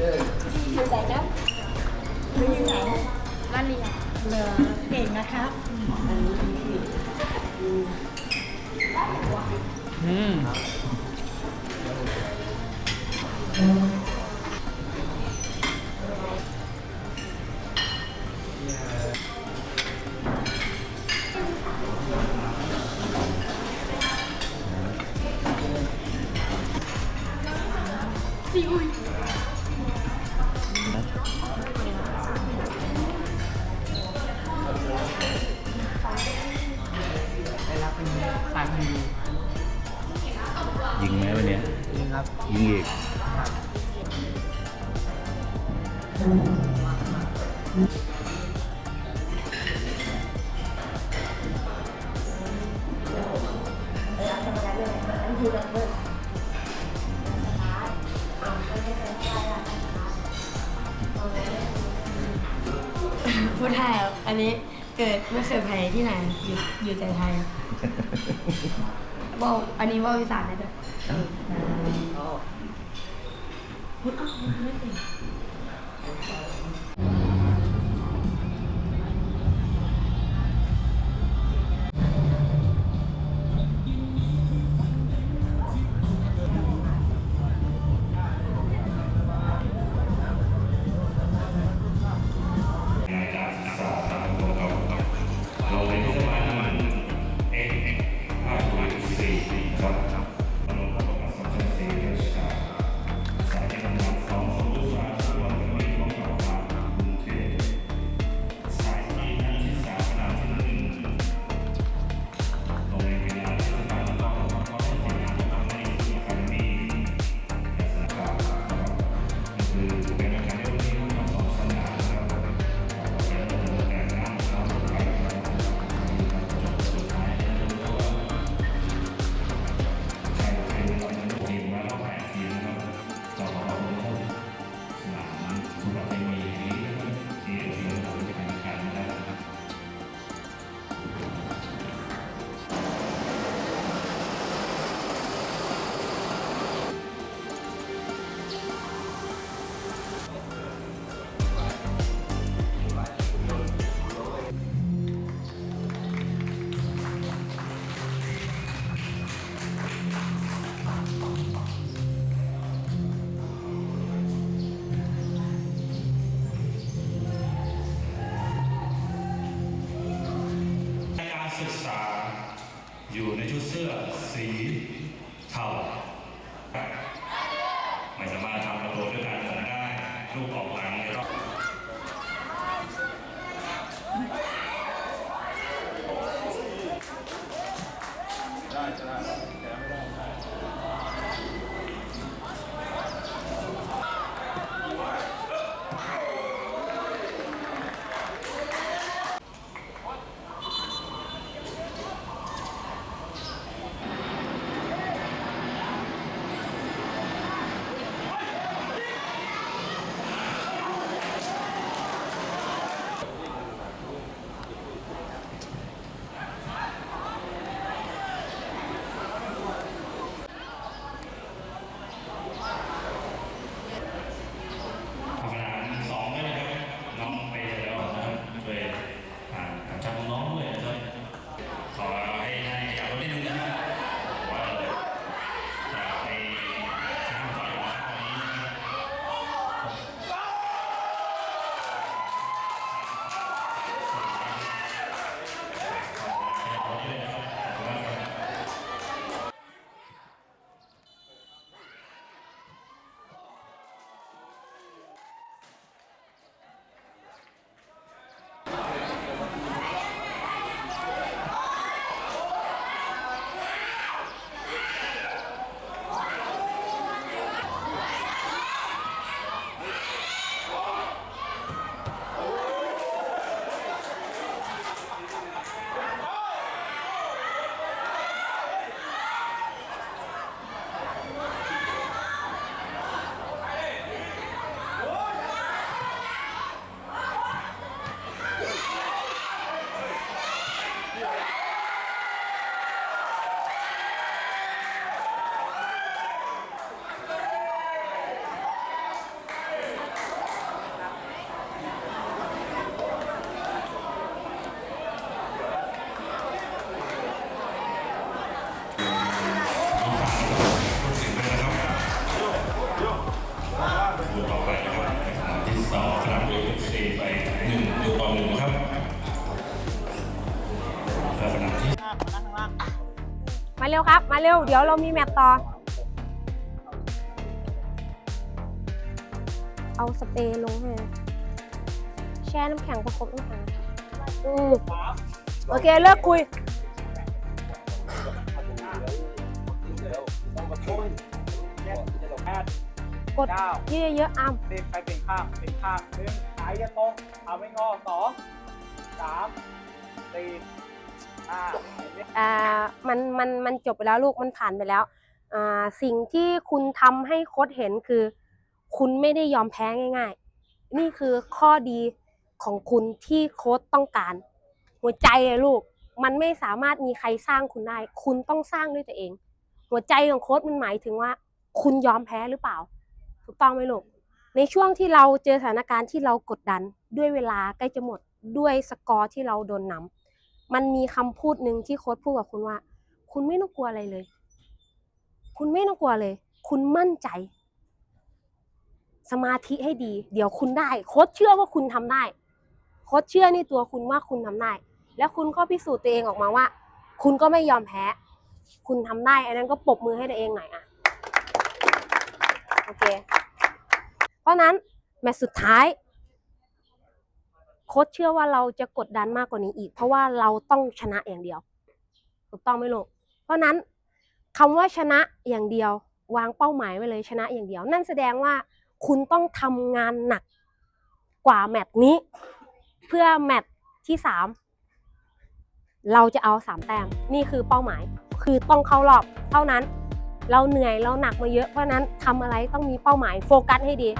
อยู่ไหนครับอยู่ไหนร้านเรียนเหลือเก่งนะครับอืมซีอุย เนี้ยจริงครับยิงอีกพูดไทยครับอันนี้เกิดไม่เคยไปที่ไหนอยู่อยู่แต่ไทยครับ ว่าวอันนี้ว่าวอีสานได้ด้วยพูดอ้าวไม่เป็นีเทาไม่สามารถทำประตูด้วยการหมุนได้ลูกออกหลังจะต้องได้จะได้แต่ไม่ได้ เร็วครับ มาเร็ว เดี๋ยวเรามีแมตช์ต่อ เอาสเปรย์ลงให้แช่น้ำแข็งประคบน้ำแข็งอืมโอเค เลิกคุย กดเก้า เยอะๆอ้ำสิบไปเป็นข้างเป็นข้างหนึ่งหายจะตรงเอาไม่งอสองสามสี่ห้า อ่ามันมันมันจบไปแล้วลูกมันผ่านไปแล้วอ่าสิ่งที่คุณทำให้โค้ดเห็นคือ คุณไม่ได้ยอมแพ้ง่าย ๆ นี่คือข้อดีของคุณที่โค้ดต้องการ หัวใจอะลูก มันไม่สามารถมีใครสร้างคุณได้ คุณต้องสร้างด้วยตัวเอง หัวใจของโค้ดมันหมายถึงว่า คุณยอมแพ้หรือเปล่า ถูกต้องไหมลูกในช่วงที่เราเจอสถานการณ์ที่เรากดดันด้วยเวลาใกล้จะหมดด้วยสกอร์ที่เราโดนนำ มันมีคำพูดหนึ่งที่โค้ดพูดกับคุณว่า คุณไม่ต้องกลัวอะไรเลย คุณไม่ต้องกลัวเลย คุณมั่นใจ สมาธิให้ดี เดี๋ยวคุณได้ โค้ดเชื่อว่าคุณทำได้ โค้ดเชื่อในตัวคุณว่าคุณทำได้ แล้วคุณก็พิสูจน์ตัวเองออกมาว่า คุณก็ไม่ยอมแพ้ คุณทำได้ อันนั้นก็ปรบมือให้ตัวเองหน่อยอะโอเค เพราะฉะนั้นแมตช์สุดท้าย โค้ชเชื่อว่าเราจะกดดันมากกว่านี้อีก เพราะว่าเราต้องชนะอย่างเดียว ถูกต้องไหมลูกเพราะนั้นคำว่าชนะอย่างเดียว วางเป้าหมายไว้เลยชนะอย่างเดียว นั่นแสดงว่าคุณต้องทำงานหนักกว่าแมตช์นี้ เพื่อแมตช์ที่สามเราจะเอาสามแต้มนี่คือเป้าหมาย คือต้องเข้ารอบเท่านั้น เราเหนื่อยเราหนักมาเยอะเพราะนั้นทำอะไรต้องมีเป้าหมายโฟกัสให้ดี